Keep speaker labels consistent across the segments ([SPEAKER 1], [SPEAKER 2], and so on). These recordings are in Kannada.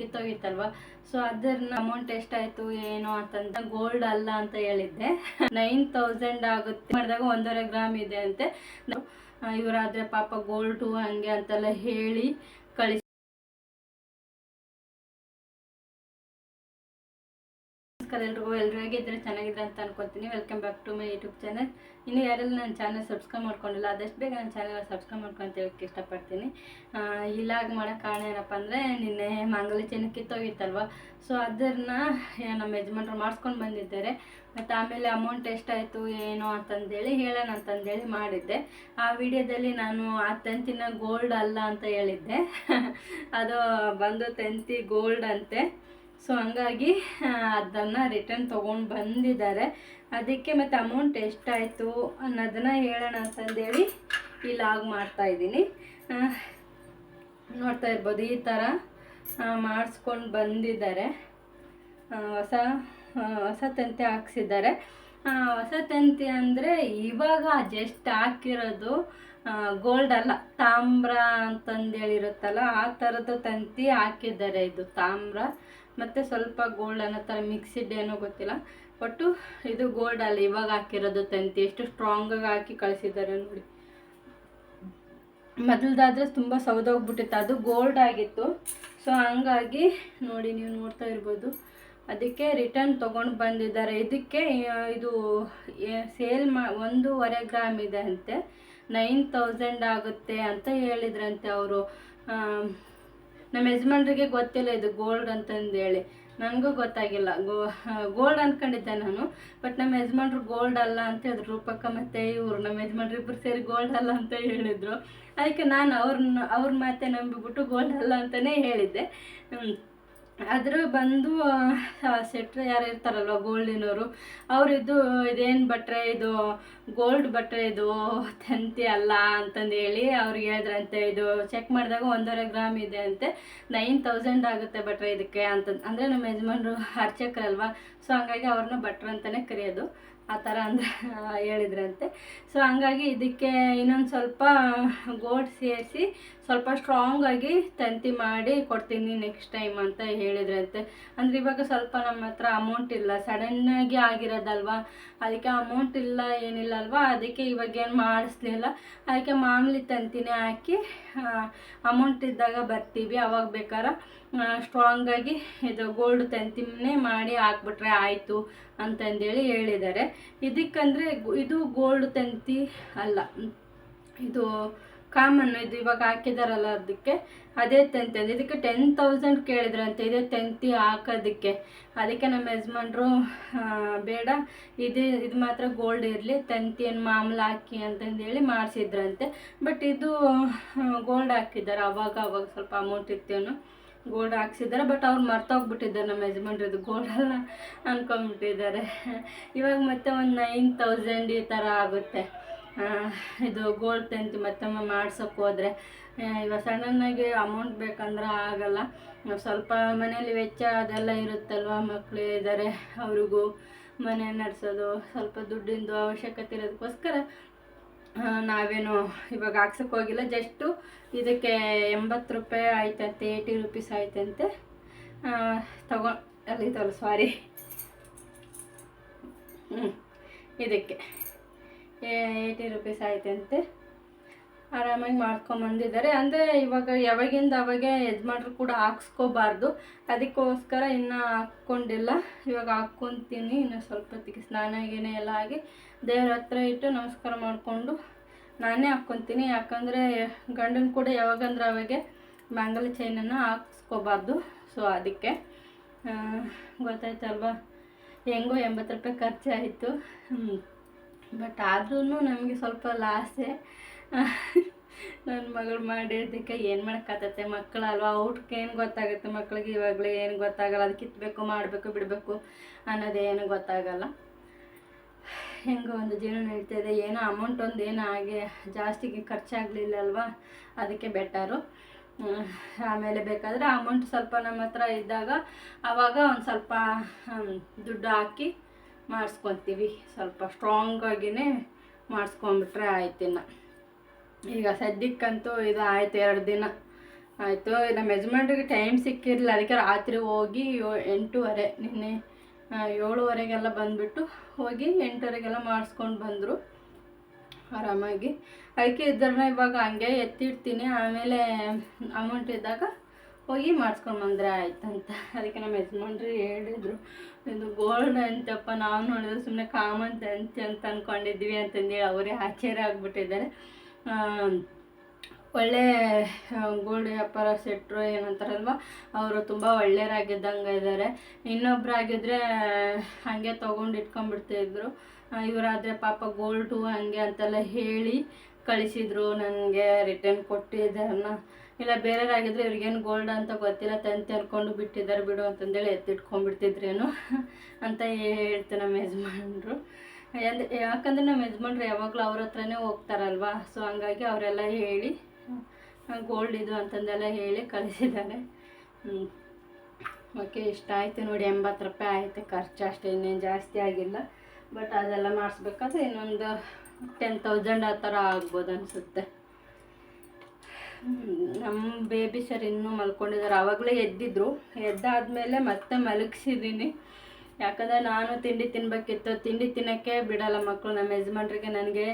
[SPEAKER 1] ಕಿತ್ತೋಗಿತ್ತಲ್ವ? ಸೊ ಅದನ್ನ ಅಮೌಂಟ್ ಎಷ್ಟಾಯ್ತು, ಏನು ಅಂತಂದ ಗೋಲ್ಡ್ ಅಲ್ಲ ಅಂತ ಹೇಳಿದ್ದೆ. ನೈನ್ ತೌಸಂಡ್ ಆಗುತ್ತೆ. ಮಾಡಿದಾಗ ಒಂದೂವರೆ ಗ್ರಾಮ್ ಇದೆ ಅಂತೆ. ಇವರಾದ್ರೆ ಪಾಪ ಗೋಲ್ಡು ಹಂಗೆ ಅಂತೆಲ್ಲ ಹೇಳಿ ನಮಸ್ಕಾರ ಎಲ್ರಿಗೂ ಎಲ್ರು ಹೇಗಿದ್ರೆ ಚೆನ್ನಾಗಿದ್ರೆ ಅಂತ ಅನ್ಕೊತೀನಿ welcome back to my YouTube channel ಇನ್ನು ಯಾರೆಲ್ಲ ನನ್ನ ಚಾನಲ್ ಸಬ್ಸ್ಕ್ರೈಬ್ ಮಾಡ್ಕೊಂಡಿಲ್ಲ, ಆದಷ್ಟು ಬೇಗ ನನ್ನ ಚಾನಲ್ ಸಬ್ಸ್ಕ್ರೈಬ್ ಮಾಡ್ಕೊಂತ ಹೇಳಕ್ಕೆ ಇಷ್ಟಪಡ್ತೀನಿ. ಇಲ್ಲಾಗಿ ಇಲ್ಲಾಗ ಮಾಡೋ ಕಾರಣ ಏನಪ್ಪ ಅಂದರೆ, ನಿನ್ನೆ ಮಾಂಗಲ್ಯ ಚಿನ್ನ ಕಿತ್ತೋಗಿತ್ತಲ್ವ? ಸೊ ಅದನ್ನ ನಮ್ಮ ಯಜಮಾನ್ರು ಮಾಡಿಸ್ಕೊಂಡು ಬಂದಿದ್ದಾರೆ. ಮತ್ತು ಆಮೇಲೆ ಅಮೌಂಟ್ ಎಷ್ಟಾಯಿತು, ಏನು ಅಂತಂದೇಳಿ ಹೇಳೋಣ ಅಂತಂದೇಳಿ ಮಾಡಿದ್ದೆ. ಆ ವಿಡಿಯೋದಲ್ಲಿ ನಾನು ಆ ತಂತಿನ ಗೋಲ್ಡ್ ಅಲ್ಲ ಅಂತ ಹೇಳಿದ್ದೆ. ಅದು ಬಂದು ತಂತಿ ಗೋಲ್ಡ್ ಅಂತೆ. ಸೊ ಹಂಗಾಗಿ ಅದನ್ನು ರಿಟರ್ನ್ ತೊಗೊಂಡು ಬಂದಿದ್ದಾರೆ. ಅದಕ್ಕೆ ಮತ್ತು ಅಮೌಂಟ್ ಎಷ್ಟಾಯಿತು ಅನ್ನೋದನ್ನು ಹೇಳೋಣ ಅಂತಂದೇಳಿ ಈ ಲಾಗ್ ಮಾಡ್ತಾಯಿದ್ದೀನಿ ನೋಡ್ತಾ ಇರ್ಬೋದು, ಈ ಥರ ಮಾಡಿಸ್ಕೊಂಡು ಬಂದಿದ್ದಾರೆ. ಹೊಸ ಹೊಸ ತಂತಿ ಹಾಕ್ಸಿದ್ದಾರೆ. ಹೊಸ ತಂತಿ ಅಂದರೆ ಇವಾಗ ಜಸ್ಟ್ ಹಾಕಿರೋದು ಗೋಲ್ಡ್ ಅಲ್ಲ, ತಾಮ್ರ ಅಂತಂದೇಳಿರುತ್ತಲ್ಲ ಆ ಥರದ ತಂತಿ ಹಾಕಿದ್ದಾರೆ ಇದು, ತಾಮ್ರ. ಮತ್ತು ಸ್ವಲ್ಪ ಗೋಲ್ಡ್ ಅನ್ನೋ ಥರ ಮಿಕ್ಸಿಡ್ ಏನೋ ಗೊತ್ತಿಲ್ಲ. ಒಟ್ಟು ಇದು ಗೋಲ್ಡ್ ಅಲ್ಲ ಇವಾಗ ಹಾಕಿರೋದು ತಂತಿ, ಎಷ್ಟು ಸ್ಟ್ರಾಂಗಾಗಿ ಹಾಕಿ ಕಳಿಸಿದ್ದಾರೆ ನೋಡಿ. ಮೊದಲ್ದಾದ್ರೆ ತುಂಬ ಸೌದೋಗ್ಬಿಟ್ಟಿತ್ತು ಅದು ಗೋಲ್ಡ್ ಆಗಿತ್ತು. ಸೊ ಹಂಗಾಗಿ ನೋಡಿ ನೀವು ನೋಡ್ತಾ ಇರ್ಬೋದು. ಅದಕ್ಕೆ ರಿಟರ್ನ್ ತೊಗೊಂಡು ಬಂದಿದ್ದಾರೆ. ಇದಕ್ಕೆ ಇದು ಸೇಲ್ ಮಾ, ಒಂದೂವರೆ ಗ್ರಾಮ್ ಇದೆ ಅಂತೆ. ನೈನ್ ತೌಸಂಡ್ ಆಗುತ್ತೆ ಅಂತ ಹೇಳಿದ್ರಂತೆ ಅವರು. ನಮ್ಮ ಯಜಮಾನ್ರಿಗೆ ಗೊತ್ತಿಲ್ಲ ಇದು ಗೋಲ್ಡ್ ಅಂತಂದೇಳಿ. ನನಗೂ ಗೊತ್ತಾಗಿಲ್ಲ. ಗೋ ಗೋಲ್ಡ್ ಅಂದ್ಕೊಂಡಿದ್ದೆ ನಾನು. ಬಟ್ ನಮ್ಮ ಯಜಮಾನ್ರು ಗೋಲ್ಡ್ ಅಲ್ಲ ಅಂತ ಹೇಳಿದ್ರು. ರೂಪಕ್ಕ ಮತ್ತು ಇವರು, ನಮ್ಮ ಯಜಮಾನ್ರು ಇಬ್ಬರು ಸೇರಿ ಗೋಲ್ಡ್ ಅಲ್ಲ ಅಂತ ಹೇಳಿದರು. ಅದಕ್ಕೆ ನಾನು ಅವ್ರನ್ನ, ಅವ್ರ ಮಾತೆ ನಂಬಿಬಿಟ್ಟು ಗೋಲ್ಡ್ ಅಲ್ಲ ಅಂತಲೇ ಹೇಳಿದ್ದೆ. ಆದರೂ ಬಂದು ಸೆಟ್ರ್ ಯಾರು ಇರ್ತಾರಲ್ವ, ಗೋಲ್ಡಿನವರು ಅವರಿದ್ದು ಇದೇನು ಬಟ್ರೆ ಇದು, ಗೋಲ್ಡ್ ಬಟ್ರೆ ಇದು, ತಂತಿ ಅಲ್ಲ ಅಂತಂದು ಹೇಳಿ ಅವ್ರಿಗೆ ಹೇಳಿದ್ರಂತೆ, ಇದು ಚೆಕ್ ಮಾಡಿದಾಗ ಒಂದೂವರೆ ಗ್ರಾಮ್ ಇದೆ ಅಂತೆ ನೈನ್ ತೌಸಂಡ್ ಆಗುತ್ತೆ ಬಟ್ರೆ ಇದಕ್ಕೆ ಅಂತ, ಅಂದರೆ ನಮ್ಮ ಯಜಮಾನ್ರು ಅರ್ಚಕರಲ್ವಾ ಸೊ ಹಂಗಾಗಿ ಅವ್ರನ್ನ ಭಟ್ರು ಅಂತಲೇ ಕರೆಯೋದು. ಆ ಥರ ಅಂದ್ರೆ ಹೇಳಿದ್ರಂತೆ. ಸೊ ಹಂಗಾಗಿ ಇದಕ್ಕೆ ಇನ್ನೊಂದು ಸ್ವಲ್ಪ ಗೋಲ್ಡ್ ಸೇರಿಸಿ ಸ್ವಲ್ಪ ಸ್ಟ್ರಾಂಗಾಗಿ ತಂತಿ ಮಾಡಿ ಕೊಡ್ತೀನಿ ನೆಕ್ಸ್ಟ್ ಟೈಮ್ ಅಂತ ಹೇಳಿದ್ರಂತೆ. ಅಂದರೆ ಇವಾಗ ಸ್ವಲ್ಪ ನಮ್ಮ ಹತ್ರ ಅಮೌಂಟ್ ಇಲ್ಲ. ಸಡನ್ನಾಗಿ ಆಗಿರೋದಲ್ವಾ? ಅದಕ್ಕೆ ಅಮೌಂಟ್ ಇಲ್ಲ, ಏನಿಲ್ಲ ಅಲ್ವಾ? ಅದಕ್ಕೆ ಇವಾಗ ಏನು ಮಾಡಿಸ್ಲಿಲ್ಲ ಅದಕ್ಕೆ ಮಾಮೂಲಿ ತಂತಿನೇ ಹಾಕಿ ಅಮೌಂಟ್ ಇದ್ದಾಗ ಬರ್ತೀವಿ. ಅವಾಗ ಬೇಕಾರ ಸ್ಟ್ರಾಂಗಾಗಿ ಇದು ಗೋಲ್ಡ್ ತಂತಿನೇ ಮಾಡಿ ಹಾಕ್ಬಿಟ್ರೆ ಆಯಿತು ಅಂತಂದೇಳಿ ಹೇಳಿದ್ದಾರೆ. ಇದಕ್ಕಂದರೆ ಇದು ಗೋಲ್ಡ್ ತಂತಿ ಅಲ್ಲ. ಇದು ಕಾಮನ್ ಇದು ಇವಾಗ ಹಾಕಿದಾರಲ್ಲ ಅದಕ್ಕೆ. ಅದೇ ಟೆಂತ್ ಅಂತ ಇದಕ್ಕೆ ಟೆನ್ ತೌಸಂಡ್ ಕೇಳಿದ್ರಂತೆ. ಇದೇ ಟೆಂತಿ ಹಾಕೋದಕ್ಕೆ. ಅದಕ್ಕೆ ನಮ್ಮ ಯಜಮಾನ್ರು ಬೇಡ. ಇದು ಇದು ಮಾತ್ರ ಗೋಲ್ಡ್ ಇರಲಿ. ಏನು ಮಾಮೂಲು ಹಾಕಿ ಅಂತಂದೇಳಿ ಮಾಡಿಸಿದ್ರಂತೆ. ಬಟ್ ಇದು ಗೋಲ್ಡ್ ಹಾಕಿದ್ದಾರೆ. ಅವಾಗ ಅವಾಗ ಸ್ವಲ್ಪ ಅಮೌಂಟ್ ಇತ್ತೇನೋ. ಗೋಲ್ಡ್ ಹಾಕ್ಸಿದ್ದಾರೆ. ಬಟ್ ಅವ್ರು ಮರ್ತೋಗ್ಬಿಟ್ಟಿದ್ದಾರೆ ನಮ್ಮ ಯಜಮಾನ್ರು. ಇದು ಗೋಲ್ಡ್ ಅಲ್ಲ ಅನ್ಕೊಂಡ್ಬಿಟ್ಟಿದ್ದಾರೆ. ಇವಾಗ ಮತ್ತೆ ಒಂದು ನೈನ್ ತೌಸಂಡ್ ಈ ಥರ ಆಗುತ್ತೆ. ಇದು ಗೋಲ್ಡ್ ತಂತಿ ಮತ್ತೊಮ್ಮೆ ಮಾಡ್ಸೋಕೆ ಹೋದರೆ ಇವಾಗ ಸಡನ್ನಾಗಿ ಅಮೌಂಟ್ ಬೇಕಂದ್ರೆ ಆಗಲ್ಲ. ಸ್ವಲ್ಪ ಮನೇಲಿ ವೆಚ್ಚ ಅದೆಲ್ಲ ಇರುತ್ತಲ್ವ ಮಕ್ಕಳು ಇದ್ದಾರೆ, ಅವ್ರಿಗೂ ಮನೆ ನಡೆಸೋದು, ಸ್ವಲ್ಪ ದುಡ್ಡಿಂದು ಅವಶ್ಯಕತೆ ಇರೋದಕ್ಕೋಸ್ಕರ ನಾವೇನು ಇವಾಗ ಹಾಕ್ಸಕ್ಕೆ ಹೋಗಿಲ್ಲ. ಜಸ್ಟು ಇದಕ್ಕೆ ಎಂಬತ್ತು ರೂಪಾಯಿ ಆಯ್ತಂತೆ ಏಯ್ಟಿ ರುಪೀಸ್ ಆಯ್ತಂತೆ. ತಗೊ ಅಲ್ಲಿತ್ತಲ್ಲ ಸಾರಿ ಹ್ಞೂ ಇದಕ್ಕೆ. ಏಯ್ಟಿ ರುಪೀಸ್ ಆಯ್ತಂತೆ. ಆರಾಮಾಗಿ ಮಾಡ್ಕೊಂಬಂದಿದ್ದಾರೆ ಅಂದರೆ ಇವಾಗ ಯಾವಾಗಿಂದ ಅವಾಗೆ ಯಜಮಾನ್ರು ಕೂಡ ಹಾಕ್ಸ್ಕೋಬಾರ್ದು. ಅದಕ್ಕೋಸ್ಕರ ಇನ್ನೂ ಹಾಕ್ಕೊಂಡಿಲ್ಲ. ಇವಾಗ ಹಾಕ್ಕೊತೀನಿ. ಇನ್ನು ಸ್ವಲ್ಪ ಹೊತ್ತಿಗೆ ಸ್ನಾನ ಗೀನ ಎಲ್ಲ ಆಗಿ ದೇವ್ರ ಹತ್ರ ಇಟ್ಟು ನಮಸ್ಕಾರ ಮಾಡಿಕೊಂಡು ನಾನೇ ಹಾಕ್ಕೊತೀನಿ. ಯಾಕಂದರೆ ಗಂಡನ ಕೂಡ ಯಾವಾಗಂದ್ರೆ ಅವಾಗೆ ಬ್ಯಾಂಗಲ್ ಚೈನನ್ನು ಹಾಕ್ಸ್ಕೋಬಾರ್ದು. ಸೊ ಅದಕ್ಕೆ ಗೊತ್ತಾಯ್ತಲ್ವಾ? ಹೆಂಗೋ ಎಂಬತ್ತು ರೂಪಾಯಿ ಖರ್ಚಾಯಿತು. ಬಟ್ ಆದ್ರೂ ನಮಗೆ ಸ್ವಲ್ಪ ಲಾಸೆ. ನನ್ನ ಮಗಳು ಮಾಡಿದ್ದಕ್ಕೆ ಏನು ಮಾಡೋಕ್ಕಾಗತ್ತೆ ಮಕ್ಕಳಲ್ವಾ? ಊಟಕ್ಕೆ ಏನು ಗೊತ್ತಾಗುತ್ತೆ ಮಕ್ಕಳಿಗೆ ಇವಾಗಲೇ ಏನು ಗೊತ್ತಾಗಲ್ಲ? ಅದು ಕಿತ್ತಬೇಕು ಮಾಡಬೇಕು, ಬಿಡಬೇಕು ಅನ್ನೋದೇನು ಗೊತ್ತಾಗಲ್ಲ. ಹೆಂಗೋ ಒಂದು ಜೀವನ ನಡೀತಾ ಇದೆ. ಏನೋ ಅಮೌಂಟ್ ಒಂದು ಏನೋ ಹಾಗೆ ಜಾಸ್ತಿಗೆ ಖರ್ಚಾಗಲಿಲ್ಲ ಅಲ್ವಾ ಅದಕ್ಕೆ ಬೆಟರು ಆಮೇಲೆ ಬೇಕಾದರೆ ಅಮೌಂಟ್ ಸ್ವಲ್ಪ ನಮ್ಮ ಹತ್ರ ಇದ್ದಾಗ ಆವಾಗ ಒಂದು ಸ್ವಲ್ಪ ದುಡ್ಡು ಹಾಕಿ ಮಾಡಿಸ್ಕೊತೀವಿ. ಸ್ವಲ್ಪ ಸ್ಟ್ರಾಂಗಾಗಿನೇ ಮಾಡಿಸ್ಕೊಂಬಿಟ್ರೆ ಆಯ್ತಿನ್ನ ಈಗ ಸದ್ಯಕ್ಕಂತೂ ಇದು ಆಯ್ತು ಎರಡು ದಿನ. ಆಯಿತು, ನಮ್ಮ ಯಜಮಾನ್ರಿಗೆ ಟೈಮ್ ಸಿಕ್ಕಿರಲಿಲ್ಲ. ಅದಕ್ಕೆ ರಾತ್ರಿ ಹೋಗಿ ಎಂಟೂವರೆ, ನಿನ್ನೆ ಏಳುವರೆಗೆಲ್ಲ ಬಂದುಬಿಟ್ಟು ಹೋಗಿ ಎಂಟುವರೆಗೆಲ್ಲ ಮಾಡಿಸ್ಕೊಂಡು ಬಂದರು. ಆರಾಮಾಗಿ. ಅದಕ್ಕೆ ಇದ್ರನ್ನ ಇವಾಗ ಹಂಗೆ ಎತ್ತಿಡ್ತೀನಿ. ಆಮೇಲೆ ಅಮೌಂಟ್ ಇದ್ದಾಗ ಹೋಗಿ ಮಾಡಿಸ್ಕೊಂಡು ಬಂದ್ರೆ ಆಯ್ತಂತ. ಅದಕ್ಕೆ ನಮ್ಮ ಯಜಮಾನ್ರು ಹೇಳಿದ್ರು, ಇದು ಗೋಲ್ಡ್ ಅಂತಪ್ಪ, ನಾವು ನೋಡಿದ್ರೆ ಸುಮ್ಮನೆ ಕಾಮನ್ ತಂತಿ ಅಂತ ಅಂದ್ಕೊಂಡಿದ್ವಿ ಅಂತಂದೇಳಿ ಅವರೇ ಆಶ್ಚರ್ಯ ಆಗಿಬಿಟ್ಟಿದ್ದಾರೆ. ಒಳ್ಳೆ ಗೋಲ್ಡ್ ವ್ಯಾಪಾರ ಸೆಟ್ರು ಏನಂತಾರಲ್ವ ಅವರು ತುಂಬ ಒಳ್ಳೆಯರಾಗಿದ್ದಂಗೆ ಇದ್ದಾರೆ. ಇನ್ನೊಬ್ಬರಾಗಿದ್ದರೆ ಹಾಗೆ ತೊಗೊಂಡು ಇಟ್ಕೊಂಡ್ಬಿಡ್ತಾಯಿದ್ರು ಇವರಾದರೆ ಪಾಪ ಗೋಲ್ಡು ಹಂಗೆ ಅಂತೆಲ್ಲ ಹೇಳಿ ಕಳಿಸಿದ್ರು, ನನಗೆ ರಿಟರ್ನ್ ಕೊಟ್ಟಿದ್ದಾರನ್ನ ಇಲ್ಲ ಬೇರೆಯವರಾಗಿದ್ದರೆ ಇವ್ರಿಗೇನು ಗೋಲ್ಡ್ ಅಂತ ಗೊತ್ತಿಲ್ಲ, ತಂತಿ ಅನ್ಕೊಂಡು ಬಿಟ್ಟಿದ್ದಾರೆ ಬಿಡು ಅಂತಂದೇಳಿ ಎತ್ತಿಟ್ಕೊಂಡ್ಬಿಡ್ತಿದ್ರೇನು ಅಂತ ಹೇಳ್ತೀನಿ ನಮ್ಮ ಯಜಮಾನ್ರು. ಎಂದ, ಯಾಕಂದ್ರೆ ನಮ್ಮ ಯಜಮಾನ್ರು ಯಾವಾಗಲೂ ಅವ್ರ ಹತ್ರನೇ ಹೋಗ್ತಾರಲ್ವಾ? ಸೊ ಹಂಗಾಗಿ ಅವರೆಲ್ಲ ಹೇಳಿ ಗೋಲ್ಡ್ ಇದು ಅಂತಂದೆಲ್ಲ ಹೇಳಿ ಕಳಿಸಿದ್ದಾರೆ. ಓಕೆ, ಇಷ್ಟ ಆಯಿತು ನೋಡಿ, ಎಂಬತ್ತು ರೂಪಾಯಿ ಆಯಿತು, ಖರ್ಚು ಅಷ್ಟೇ, ಇನ್ನೇನು ಜಾಸ್ತಿ ಆಗಿಲ್ಲ. ಬಟ್ ಅದೆಲ್ಲ ಮಾಡಿಸ್ಬೇಕಾದ್ರೆ ಇನ್ನೊಂದು ಟೆನ್ ತೌಸಂಡ್ ಆ ಥರ ಆಗ್ಬೋದು ಅನಿಸುತ್ತೆ. ನಮ್ಮ ಬೇಬಿ ಸರ್ ಇನ್ನೂ ಮಲ್ಕೊಂಡಿದ್ದಾರೆ ಆವಾಗಲೇ ಎದ್ದಿದ್ರು. ಎದ್ದಾದ್ಮೇಲೆ ಮತ್ತೆ ಮಲಗಿಸಿದ್ದೀನಿ ಯಾಕಂದರೆ ನಾನು ತಿಂಡಿ ತಿನ್ನಬೇಕಿತ್ತು ತಿಂಡಿ ತಿನ್ನೋಕ್ಕೆ ಬಿಡಲ್ಲ ಮಕ್ಕಳು ನಮ್ಮ ಯಜಮಾನ್ರಿಗೆ ನನಗೆ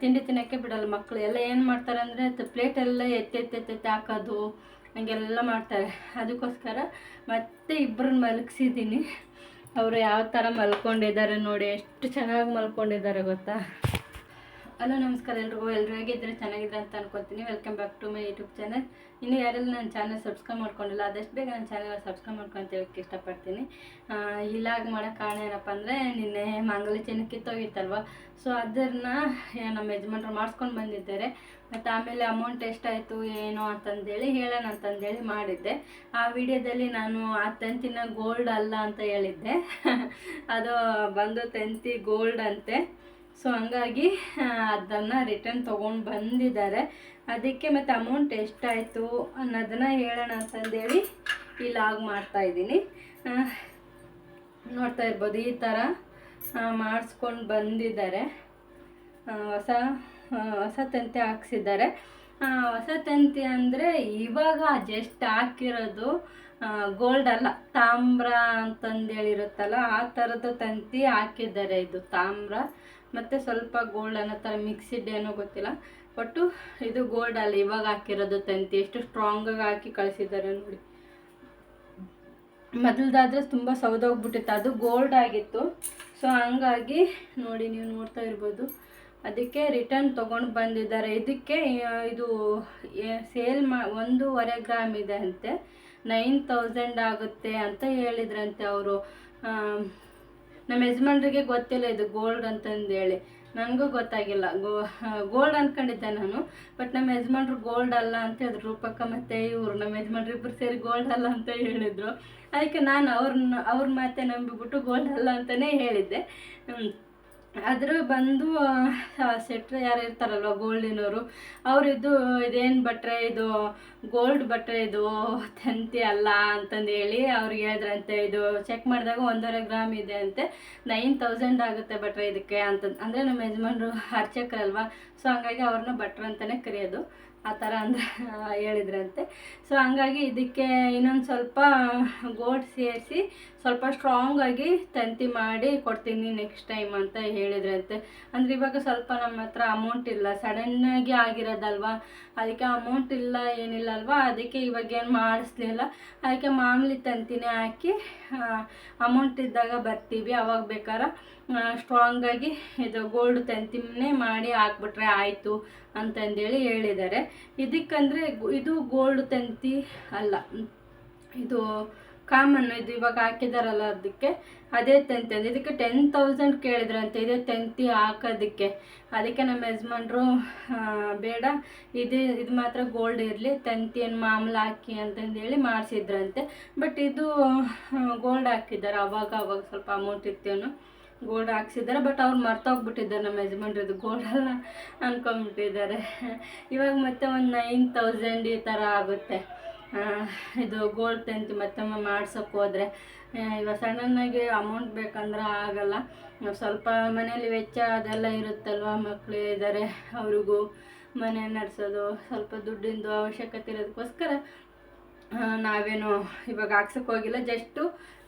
[SPEAKER 1] ತಿಂಡಿ ತಿನ್ನೋಕ್ಕೆ ಬಿಡಲ್ಲ ಮಕ್ಕಳು ಎಲ್ಲ ಏನು ಮಾಡ್ತಾರೆ ಅಂದರೆ ಪ್ಲೇಟೆಲ್ಲ ಎತ್ತಿ ಎತ್ತಿ ಎತ್ತಿ ಎತ್ತಿ ಹಾಕೋದು, ಹಂಗೆಲ್ಲ ಮಾಡ್ತಾರೆ. ಅದಕ್ಕೋಸ್ಕರ ಮತ್ತೆ ಇಬ್ಬರನ್ನ ಮಲಗಿಸಿದ್ದೀನಿ ಅವರು ಯಾವ ಥರ ಮಲ್ಕೊಂಡಿದ್ದಾರೆ ನೋಡಿ. ಎಷ್ಟು ಚೆನ್ನಾಗಿ ಮಲ್ಕೊಂಡಿದ್ದಾರೆ ಗೊತ್ತಾ? ಹಲೋ, ನಮಸ್ಕಾರ ಎಲ್ರಿಗೂ. ಎಲ್ಲರೂ ಹೇಗಿದ್ರೆ ಚೆನ್ನಾಗಿದ್ರೆ ಅಂತ ಅನ್ಕೊತೀನಿ welcome back to my YouTube channel ಇನ್ನು ಯಾರೆಲ್ಲ ನನ್ನ ಚಾನಲ್ ಸಬ್ಸ್ಕ್ರೈಬ್ ಮಾಡ್ಕೊಂಡಿಲ್ಲ, ಆದಷ್ಟು ಬೇಗ ನನ್ನ ಚಾನಲ್ ಸಬ್ಸ್ಕ್ರೈಬ್ ಮಾಡ್ಕೊಂತ ಹೇಳಕ್ಕೆ ಇಷ್ಟಪಡ್ತೀನಿ. ಇಲ್ಲಾಗಿ ಮಾಡೋ ಕಾರಣ ಏನಪ್ಪ ಅಂದರೆ, ನಿನ್ನೆ ಮಾಂಗಲ್ಯ ಚೈನ ಕಿತ್ತೋಗಿತ್ತಲ್ವ? ಸೊ ಅದನ್ನ ನಮ್ಮ ಯಜಮಾನ್ರು ಮಾಡಿಸ್ಕೊಂಡು ಬಂದಿದ್ದಾರೆ. ಮತ್ತು ಆಮೇಲೆ ಅಮೌಂಟ್ ಎಷ್ಟಾಯಿತು, ಏನು ಅಂತಂದೇಳಿ ಹೇಳೋಣ ಅಂತಂದೇಳಿ ಮಾಡಿದ್ದೆ. ಆ ವಿಡಿಯೋದಲ್ಲಿ ನಾನು ಆ ತಂತಿನ ಗೋಲ್ಡ್ ಅಲ್ಲ ಅಂತ ಹೇಳಿದ್ದೆ. ಅದು ಬಂದು ತಂತಿ ಗೋಲ್ಡ್ ಅಂತೆ. ಸೊ ಹಂಗಾಗಿ ಅದನ್ನು ರಿಟರ್ನ್ ತೊಗೊಂಡು ಬಂದಿದ್ದಾರೆ. ಅದಕ್ಕೆ ಮತ್ತು ಅಮೌಂಟ್ ಎಷ್ಟಾಯಿತು ಅನ್ನೋದನ್ನು ಹೇಳೋಣ ಅಂತಂದೇಳಿ ಈ ಲಾಗ್ ಮಾಡ್ತಾಯಿದ್ದೀನಿ ನೋಡ್ತಾ ಇರ್ಬೋದು, ಈ ಥರ ಮಾಡಿಸ್ಕೊಂಡು ಬಂದಿದ್ದಾರೆ. ಹೊಸ ಹೊಸ ತಂತಿ ಹಾಕ್ಸಿದ್ದಾರೆ. ಹೊಸ ತಂತಿ ಅಂದರೆ ಇವಾಗ ಜಸ್ಟ್ ಹಾಕಿರೋದು ಗೋಲ್ಡ್ ಅಲ್ಲ, ತಾಮ್ರ ಅಂತಂದೇಳಿರುತ್ತಲ್ಲ, ಆ ಥರದ ತಂತಿ ಹಾಕಿದ್ದಾರೆ ಇದು, ತಾಮ್ರ. ಮತ್ತು ಸ್ವಲ್ಪ ಗೋಲ್ಡ್ ಅನ್ನೋ ಥರ ಮಿಕ್ಸಿಡ್ ಏನೋ ಗೊತ್ತಿಲ್ಲ. ಒಟ್ಟು ಇದು ಗೋಲ್ಡ್ ಅಲ್ಲ ಇವಾಗ ಹಾಕಿರೋದು ತಂತಿ, ಎಷ್ಟು ಸ್ಟ್ರಾಂಗಾಗಿ ಹಾಕಿ ಕಳಿಸಿದ್ದಾರೆ ನೋಡಿ. ಮೊದಲ್ದಾದ್ರೆ ತುಂಬ ಸೌದೋಗ್ಬಿಟ್ಟಿತ್ತು ಅದು ಗೋಲ್ಡ್ ಆಗಿತ್ತು. ಸೊ ಹಂಗಾಗಿ ನೋಡಿ ನೀವು ನೋಡ್ತಾ ಇರ್ಬೋದು. ಅದಕ್ಕೆ ರಿಟರ್ನ್ ತೊಗೊಂಡು ಬಂದಿದ್ದಾರೆ. ಇದಕ್ಕೆ ಇದು ಸೇಲ್ ಮಾ, ಒಂದೂವರೆ ಗ್ರಾಮ್ ಇದೆ ಅಂತೆ. ನೈನ್ ತೌಸಂಡ್ ಆಗುತ್ತೆ ಅಂತ ಹೇಳಿದ್ರಂತೆ ಅವರು. ನಮ್ಮ ಯಜಮಾನ್ರಿಗೆ ಗೊತ್ತಿಲ್ಲ ಇದು ಗೋಲ್ಡ್ ಅಂತಂದೇಳಿ. ನನಗೂ ಗೊತ್ತಾಗಿಲ್ಲ. ಗೋ ಗೋಲ್ಡ್ ಅಂದ್ಕೊಂಡಿದ್ದೆ ನಾನು. ಬಟ್ ನಮ್ಮ ಯಜಮಾನ್ರು ಗೋಲ್ಡ್ ಅಲ್ಲ ಅಂತ ಹೇಳಿದ್ರು. ರೂಪಕ್ಕ ಮತ್ತು ಇವರು ನಮ್ಮ ಯಜಮಾನ್ರು ಇಬ್ಬರು ಸೇರಿ ಗೋಲ್ಡ್ ಅಲ್ಲ ಅಂತ ಹೇಳಿದರು. ಅದಕ್ಕೆ ನಾನು ಅವ್ರನ್ನ, ಅವ್ರ ಮಾತೆ ನಂಬಿಬಿಟ್ಟು ಗೋಲ್ಡ್ ಅಲ್ಲ ಅಂತಲೇ ಹೇಳಿದ್ದೆ. ಆದರೂ ಬಂದು ಸೆಟ್ರ್ ಯಾರು ಇರ್ತಾರಲ್ವ, ಗೋಲ್ಡಿನವರು ಅವರು ಇದು ಇದೇನು ಬಟ್ರೆ ಇದು ಗೋಲ್ಡ್ ಬಟ್ರೆ ಇದು ತಂತಿ ಅಲ್ಲ ಅಂತಂದು ಹೇಳಿ ಅವ್ರಿಗೆ ಹೇಳಿದ್ರಂತೆ, ಇದು ಚೆಕ್ ಮಾಡಿದಾಗ ಒಂದೂವರೆ ಗ್ರಾಮ್ ಇದೆ ಅಂತೆ ನೈನ್ ತೌಸಂಡ್ ಆಗುತ್ತೆ ಬಟ್ರೆ ಇದಕ್ಕೆ ಅಂತ ಅಂದರೆ ನಮ್ಮ ಯಜಮಾನ್ರು ಅರ್ಚಕರಲ್ವಾ ಸೊ ಹಂಗಾಗಿ ಅವ್ರನ್ನ ಭಟ್ರು ಅಂತಲೇ ಕರೆಯೋದು. ಆ ಥರ ಅಂದ್ರೆ ಹೇಳಿದ್ರಂತೆ. ಸೊ ಹಂಗಾಗಿ ಇದಕ್ಕೆ ಇನ್ನೊಂದು ಸ್ವಲ್ಪ ಗೋಲ್ಡ್ ಸೇರಿಸಿ ಸ್ವಲ್ಪ ಸ್ಟ್ರಾಂಗಾಗಿ ತಂತಿ ಮಾಡಿ ಕೊಡ್ತೀನಿ ನೆಕ್ಸ್ಟ್ ಟೈಮ್ ಅಂತ ಹೇಳಿದ್ರಂತೆ. ಅಂದರೆ ಇವಾಗ ಸ್ವಲ್ಪ ನಮ್ಮ ಹತ್ರ ಅಮೌಂಟ್ ಇಲ್ಲ. ಸಡನ್ನಾಗಿ ಆಗಿರೋದಲ್ವಾ? ಅದಕ್ಕೆ ಅಮೌಂಟ್ ಇಲ್ಲ, ಏನಿಲ್ಲ ಅಲ್ವಾ? ಅದಕ್ಕೆ ಇವಾಗ ಏನು ಮಾಡಿಸ್ಲಿಲ್ಲ ಅದಕ್ಕೆ ಮಾಮೂಲಿ ತಂತಿನೇ ಹಾಕಿ ಅಮೌಂಟ್ ಇದ್ದಾಗ ಬರ್ತೀವಿ. ಅವಾಗ ಬೇಕಾರ ಸ್ಟ್ರಾಂಗಾಗಿ ಇದು ಗೋಲ್ಡ್ ತಂತಿನೇ ಮಾಡಿ ಹಾಕ್ಬಿಟ್ರೆ ಆಯಿತು. ಅಂತಂದೇಳಿ ಹೇಳಿದ್ದಾರೆ ಇದಕ್ಕಂದರೆ ಇದು ಗೋಲ್ಡ್ ತಂತಿ ಅಲ್ಲ. ಇದು ಕಾಮನ್ ಇದು ಇವಾಗ ಹಾಕಿದಾರಲ್ಲ ಅದಕ್ಕೆ. ಅದೇ ತಂತಿ ಅಂದರೆ ಇದಕ್ಕೆ ಟೆನ್ ತೌಸಂಡ್ ಕೇಳಿದ್ರಂತೆ. ಇದೇ ತಂತಿ ಹಾಕೋದಕ್ಕೆ. ಅದಕ್ಕೆ ನಮ್ಮ ಯಜಮಾನ್ರು ಬೇಡ. ಇದು ಇದು ಮಾತ್ರ ಗೋಲ್ಡ್ ಇರಲಿ. ತಂತಿಯನ್ನು ಮಾಮೂಲು ಹಾಕಿ ಅಂತಂದೇಳಿ ಮಾಡಿಸಿದ್ರಂತೆ. ಬಟ್ ಇದು ಗೋಲ್ಡ್ ಹಾಕಿದ್ದಾರೆ ಅವಾಗ ಅವಾಗ ಸ್ವಲ್ಪ ಅಮೌಂಟ್ ಇತ್ತೇನೋ. ಗೋಲ್ಡ್ ಹಾಕ್ಸಿದ್ದಾರೆ ಬಟ್ ಅವ್ರು ಮರ್ತೋಗ್ಬಿಟ್ಟಿದ್ದಾರೆ ನಮ್ಮ ಯಜಮಾನ್ರದ್ದು ಗೋಲ್ಡ್ ಎಲ್ಲ ಅನ್ಕೊಂಡ್ಬಿಟ್ಟಿದ್ದಾರೆ. ಇವಾಗ ಮತ್ತೆ ಒಂದು ನೈನ್ ತೌಸಂಡ್ ಈ ಥರ ಆಗುತ್ತೆ. ಇದು ಗೋಲ್ಡ್ ಟೆಂತ್ ಮತ್ತೊಮ್ಮೆ ಮಾಡ್ಸೋಕೆ ಹೋದರೆ. ಇವಾಗ ಸಡನ್ನಾಗಿ ಅಮೌಂಟ್ ಬೇಕಂದ್ರೆ ಆಗಲ್ಲ. ಸ್ವಲ್ಪ ಮನೇಲಿ ವೆಚ್ಚ ಅದೆಲ್ಲ ಇರುತ್ತಲ್ವ ಮಕ್ಕಳು ಇದ್ದಾರೆ, ಅವ್ರಿಗೂ ಮನೆ ನಡೆಸೋದು, ಸ್ವಲ್ಪ ದುಡ್ಡಿಂದು ಅವಶ್ಯಕತೆ ಇರೋದಕ್ಕೋಸ್ಕರ ನಾವೇನು ಇವಾಗ ಹಾಕ್ಸಕ್ಕೆ ಹೋಗಿಲ್ಲ ಜಸ್ಟು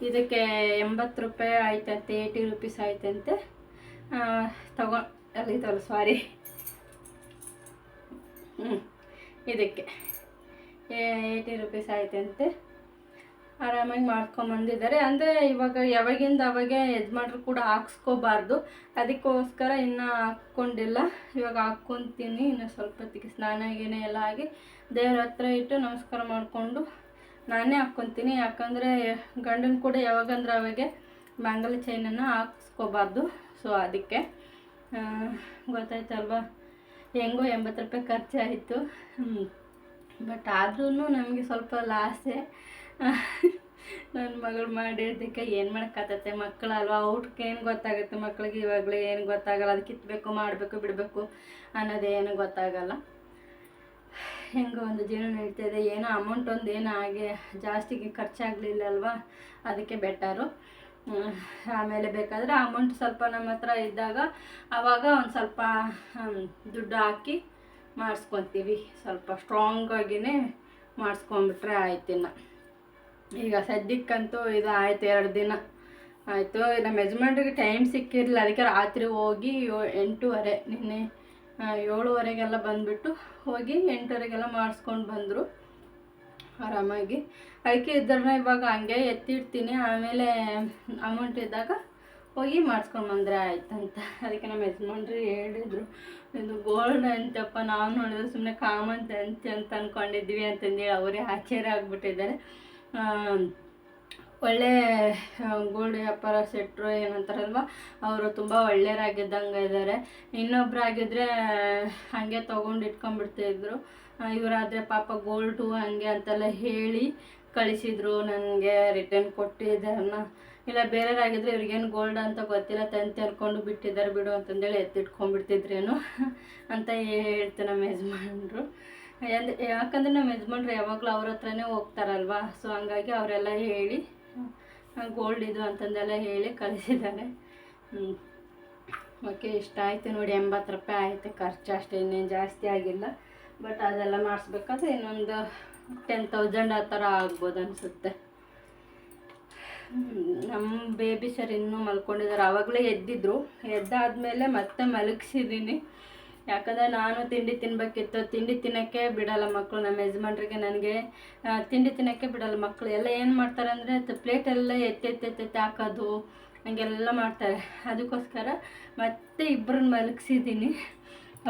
[SPEAKER 1] ಇದಕ್ಕೆ ಎಂಬತ್ತು ರೂಪಾಯಿ ಆಯ್ತಂತೆ ಏಯ್ಟಿ ರುಪೀಸ್ ಆಯ್ತಂತೆ. ತಗೊ ಅಲ್ಲಿತ್ತಲ್ಲ ಸಾರಿ ಹ್ಞೂ ಇದಕ್ಕೆ. ಏಯ್ಟಿ ರುಪೀಸ್ ಆಯ್ತಂತೆ. ಆರಾಮಾಗಿ ಮಾಡ್ಕೊಂಬಂದಿದ್ದಾರೆ ಅಂದರೆ ಇವಾಗ ಯಾವಾಗಿಂದ ಅವಾಗೆ ಯಜಮಾನ್ರು ಕೂಡ ಹಾಕ್ಸ್ಕೋಬಾರ್ದು. ಅದಕ್ಕೋಸ್ಕರ ಇನ್ನೂ ಹಾಕ್ಕೊಂಡಿಲ್ಲ. ಇವಾಗ ಹಾಕ್ಕೊತೀನಿ. ಇನ್ನು ಸ್ವಲ್ಪ ಹೊತ್ತಿಗೆ ಸ್ನಾನ ಗೀನೆ ಎಲ್ಲ ಆಗಿ ದೇವ್ರ ಹತ್ರ ಇಟ್ಟು ನಮಸ್ಕಾರ ಮಾಡಿಕೊಂಡು ನಾನೇ ಹಾಕ್ಕೊತೀನಿ. ಯಾಕಂದರೆ ಗಂಡನ ಕೂಡ ಯಾವಾಗಂದ್ರೆ ಅವಾಗೆ ಬ್ಯಾಂಗಲ್ ಚೈನನ್ನು ಹಾಕ್ಸ್ಕೋಬಾರ್ದು. ಸೊ ಅದಕ್ಕೆ ಗೊತ್ತಾಯ್ತಲ್ವ? ಹೆಂಗೋ ಎಂಬತ್ತು ರೂಪಾಯಿ ಖರ್ಚಾಯಿತು. ಬಟ್ ಆದ್ರೂ ನಮಗೆ ಸ್ವಲ್ಪ ಲಾಸೆ. ನನ್ನ ಮಗಳು ಮಾಡಿದ್ದಕ್ಕೆ ಏನು ಮಾಡೋಕ್ಕಾಗತ್ತೆ ಮಕ್ಕಳಲ್ವಾ ಅವ್ರಿಗೆ ಏನು ಗೊತ್ತಾಗುತ್ತೆ ಮಕ್ಳಿಗೆ? ಇವಾಗಲೇ ಏನು ಗೊತ್ತಾಗಲ್ಲ? ಅದು ಕಿತ್ತಬೇಕು ಮಾಡಬೇಕು, ಬಿಡಬೇಕು ಅನ್ನೋದೇನು ಗೊತ್ತಾಗಲ್ಲ. ಹೆಂಗೆ ಒಂದು ಜೀವನ ಇದೆ. ಏನೋ ಅಮೌಂಟ್ ಒಂದು ಏನೋ ಹಾಗೆ ಜಾಸ್ತಿ ಖರ್ಚಾಗಲಿಲ್ಲ ಅಲ್ವಾ ಅದಕ್ಕೆ ಬೆಟರು. ಆಮೇಲೆ ಬೇಕಾದರೆ ಅಮೌಂಟ್ ಸ್ವಲ್ಪ ನಮ್ಮ ಹತ್ರ ಇದ್ದಾಗ ಆವಾಗ ಒಂದು ಸ್ವಲ್ಪ ದುಡ್ಡು ಹಾಕಿ ಮಾಡಿಸ್ಕೊತೀವಿ. ಸ್ವಲ್ಪ ಸ್ಟ್ರಾಂಗಾಗಿಯೇ ಮಾಡಿಸ್ಕೊಂಬಿಟ್ರೆ ಆಯ್ತಿನ್ನ. ಈಗ ಸದ್ಯಕ್ಕಂತೂ ಇದು ಆಯ್ತು ಎರಡು ದಿನ ಆಯಿತು. ನಮ್ಮ ಯಜಮಾನ್ರಿಗೆ ಟೈಮ್ ಸಿಕ್ಕಿರಲಿಲ್ಲ, ಅದಕ್ಕೆ ರಾತ್ರಿ ಹೋಗಿ ಎಂಟೂವರೆ, ನಿನ್ನೆ ಏಳುವರೆಗೆಲ್ಲ ಬಂದುಬಿಟ್ಟು ಹೋಗಿ ಎಂಟುವರೆಗೆಲ್ಲ ಮಾಡಿಸ್ಕೊಂಡು ಬಂದರು ಆರಾಮಾಗಿ. ಅದಕ್ಕೆ ಇದ್ರನ್ನ ಇವಾಗ ಹಂಗೆ ಎತ್ತಿಡ್ತೀನಿ, ಆಮೇಲೆ ಅಮೌಂಟ್ ಇದ್ದಾಗ ಹೋಗಿ ಮಾಡಿಸ್ಕೊಂಡು ಬಂದರೆ ಆಯ್ತಂತ. ಅದಕ್ಕೆ ನಮ್ಮ ಯಜಮಾನ್ರಿ ಹೇಳಿದರು, ಇದು ಗೋಲ್ಡ್ ಅಂತಪ್ಪ, ನಾವು ನೋಡಿದ್ರೆ ಸುಮ್ಮನೆ ಕಾಮನ್ ಅಂತ ಅಂತ ಅಂದ್ಕೊಂಡಿದ್ವಿ ಅಂತಂದೇಳಿ, ಅವರೇ ಆಶ್ಚರ್ಯ ಆಗಿಬಿಟ್ಟಿದ್ದಾರೆ. ಒಳ್ಳೆ ಗೋಲ್ಡ್ ವ್ಯಾಪಾರ ಸೆಟ್ರು ಏನಂತಾರಲ್ವ, ಅವರು ತುಂಬ ಒಳ್ಳೆಯರಾಗಿದ್ದಂಗೆ ಇದ್ದಾರೆ ಇನ್ನೊಬ್ರಾಗಿದ್ದರೆ ಹಾಗೆ ತೊಗೊಂಡು ಇಟ್ಕೊಂಡ್ಬಿಡ್ತಿದ್ರು. ಇವರಾದರೆ ಪಾಪ ಗೋಲ್ಡು ಹಂಗೆ ಅಂತೆಲ್ಲ ಹೇಳಿ ಕಳಿಸಿದ್ರು, ನನಗೆ ರಿಟರ್ನ್ ಕೊಟ್ಟಿದ್ದಾರನ್ನ. ಇಲ್ಲ ಬೇರೆಯವರಾಗಿದ್ದರೆ ಇವ್ರಿಗೇನು ಗೋಲ್ಡ್ ಅಂತ ಗೊತ್ತಿಲ್ಲ, ತಂತಿ ಅನ್ಕೊಂಡು ಬಿಟ್ಟಿದ್ದಾರೆ ಬಿಡು ಅಂತಂದೇಳಿ ಎತ್ತಿಟ್ಕೊಂಡ್ಬಿಡ್ತಿದ್ರೇನು ಅಂತ ಹೇಳ್ತೀನಿ ನಮ್ಮ ಯಜಮಾನ್ರು. ಯಾಕಂದ್ರೆ ನಮ್ಮ ಯಜಮಾನ್ರು ಯಾವಾಗಲೂ ಅವ್ರ ಹತ್ರನೇ ಹೋಗ್ತಾರಲ್ವಾ? ಸೊ ಹಂಗಾಗಿ ಅವರೆಲ್ಲ ಹೇಳಿ ಗೋಲ್ಡ್ ಇದು ಅಂತಂದೆಲ್ಲ ಹೇಳಿ ಕಳಿಸಿದ್ದಾರೆ. ಓಕೆ ಇಷ್ಟ ಆಯಿತು ನೋಡಿ, ಎಂಬತ್ತು ರೂಪಾಯಿ ಆಯಿತು. ಖರ್ಚು ಅಷ್ಟೇ, ಇನ್ನೇನು ಜಾಸ್ತಿ ಆಗಿಲ್ಲ. ಬಟ್ ಅದೆಲ್ಲ ಮಾಡಿಸ್ಬೇಕಾದ್ರೆ ಇನ್ನೊಂದು ಟೆನ್ ತೌಸಂಡ್ ಆ ಥರ ಆಗ್ಬೋದು ಅನಿಸುತ್ತೆ. ನಮ್ಮ ಬೇಬಿ ಸರ್ ಇನ್ನೂ ಮಲ್ಕೊಂಡಿದ್ದಾರೆ. ಆವಾಗಲೇ ಎದ್ದಿದ್ರು. ಎದ್ದಾದ್ಮೇಲೆ ಮತ್ತೆ ಮಲಗಿಸಿದ್ದೀನಿ. ಯಾಕಂದರೆ ನಾನು ತಿಂಡಿ ತಿನ್ನಬೇಕಿತ್ತು ತಿಂಡಿ ತಿನ್ನೋಕ್ಕೆ ಬಿಡಲ್ಲ ಮಕ್ಕಳು ನಮ್ಮ ಯಜಮಾನ್ರಿಗೆ ನನಗೆ ತಿಂಡಿ ತಿನ್ನೋಕ್ಕೆ ಬಿಡಲ್ಲ ಮಕ್ಕಳು ಎಲ್ಲ ಏನು ಮಾಡ್ತಾರೆ ಅಂದರೆ ಪ್ಲೇಟೆಲ್ಲ ಎತ್ತಿ ಎತ್ತಿ ಎತ್ತಿ ಎತ್ತಿ ಹಾಕೋದು, ಹಂಗೆಲ್ಲ ಮಾಡ್ತಾರೆ. ಅದಕ್ಕೋಸ್ಕರ ಮತ್ತೆ ಇಬ್ಬರನ್ನ ಮಲಗಿಸಿದ್ದೀನಿ.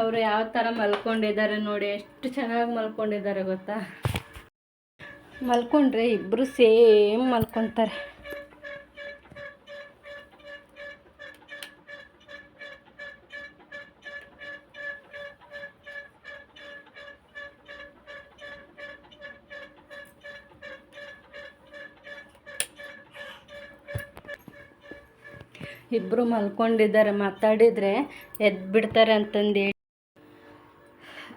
[SPEAKER 1] ಅವರು ಯಾವ ಥರ ಮಲ್ಕೊಂಡಿದ್ದಾರೆ ನೋಡಿ, ಎಷ್ಟು ಚೆನ್ನಾಗಿ ಮಲ್ಕೊಂಡಿದ್ದಾರೆ ಗೊತ್ತಾ? ಮಲ್ಕೊಂಡ್ರೆ ಇಬ್ಬರು ಸೇಮ್ ಮಲ್ಕೊತಾರೆ. ಇಬ್ಬರು ಮಲ್ಕೊಂಡಿದ್ದಾರೆ, ಮಾತಾಡಿದರೆ ಎದ್ದು ಬಿಡ್ತಾರೆ ಅಂತಂದೇಳಿ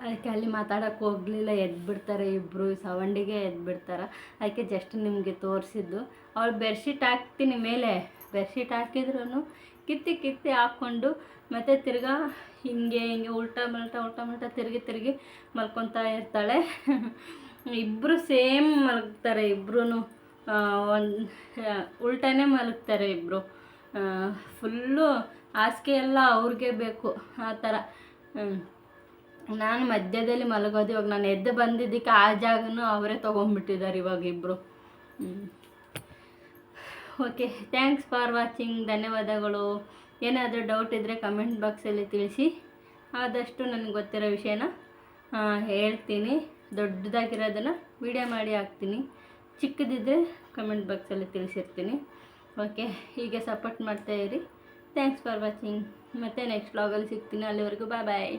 [SPEAKER 1] ಅದಕ್ಕೆ ಅಲ್ಲಿ ಮಾತಾಡೋಕ್ಕೆ ಹೋಗಲಿಲ್ಲ ಎದ್ದು ಬಿಡ್ತಾರೆ ಇಬ್ಬರು ಸವಂಡಿಗೆ ಎದ್ದು ಬಿಡ್ತಾರೆ ಅದಕ್ಕೆ ಜಸ್ಟ್ ನಿಮಗೆ ತೋರಿಸಿದ್ದು. ಅವಳು ಬೆಡ್ಶೀಟ್ ಹಾಕ್ತೀನಿ ಮೇಲೆ. ಬೆಡ್ಶೀಟ್ ಹಾಕಿದ್ರು ಕಿತ್ತಿ ಕಿತ್ತಿ ಹಾಕ್ಕೊಂಡು ಮತ್ತು ತಿರ್ಗಾ ಹಿಂಗೆ ಹಿಂಗೆ ಉಲ್ಟಾ ಮಲ್ಟಾ ಉಲ್ಟಾ ಮಲ್ಟಾ ತಿರುಗಿ ತಿರುಗಿ ಮಲ್ಕೊತಾ ಇರ್ತಾಳೆ. ಇಬ್ಬರು ಸೇಮ್ ಮಲಗ್ತಾರೆ ಇಬ್ಬರೂ ಒಂದು, ಉಲ್ಟಾನೇ ಮಲಗ್ತಾರೆ ಇಬ್ಬರು ಫುಲ್ಲು ಹಾಸಿಗೆ ಎಲ್ಲ ಅವ್ರಿಗೆ ಬೇಕು, ಆ ಥರ. ನಾನು ಮಧ್ಯದಲ್ಲಿ ಮಲಗೋದು, ಇವಾಗ ನಾನು ಎದ್ದು ಬಂದಿದ್ದಕ್ಕೆ ಆ ಜಾಗನೂ ಅವರೇ ತೊಗೊಂಡ್ಬಿಟ್ಟಿದ್ದಾರೆ ಇವಾಗ ಇಬ್ಬರು ಓಕೆ, ಥ್ಯಾಂಕ್ಸ್ ಫಾರ್ ವಾಚಿಂಗ್, ಧನ್ಯವಾದಗಳು. ಏನಾದರೂ ಡೌಟ್ ಇದ್ದರೆ ಕಮೆಂಟ್ ಬಾಕ್ಸಲ್ಲಿ ತಿಳಿಸಿ. ಆದಷ್ಟು ನನಗೆ ಗೊತ್ತಿರೋ ವಿಷಯನ ಹೇಳ್ತೀನಿ. ದೊಡ್ಡದಾಗಿರೋದನ್ನು ವಿಡಿಯೋ ಮಾಡಿ ಹಾಕ್ತೀನಿ. ಚಿಕ್ಕದಿದ್ದರೆ ಕಮೆಂಟ್ ಬಾಕ್ಸಲ್ಲಿ ತಿಳಿಸಿರ್ತೀನಿ. ಓಕೆ, ಹೀಗೆ ಸಪೋರ್ಟ್ ಮಾಡ್ತಾ ಇರಿ. ಥ್ಯಾಂಕ್ಸ್ ಫಾರ್ ವಾಚಿಂಗ್ ಮತ್ತು ನೆಕ್ಸ್ಟ್ ವ್ಲಾಗಲ್ಲಿ ಸಿಗ್ತೀನಿ. ಅಲ್ಲಿವರೆಗೂ ಬಾಯ್ ಬಾಯ್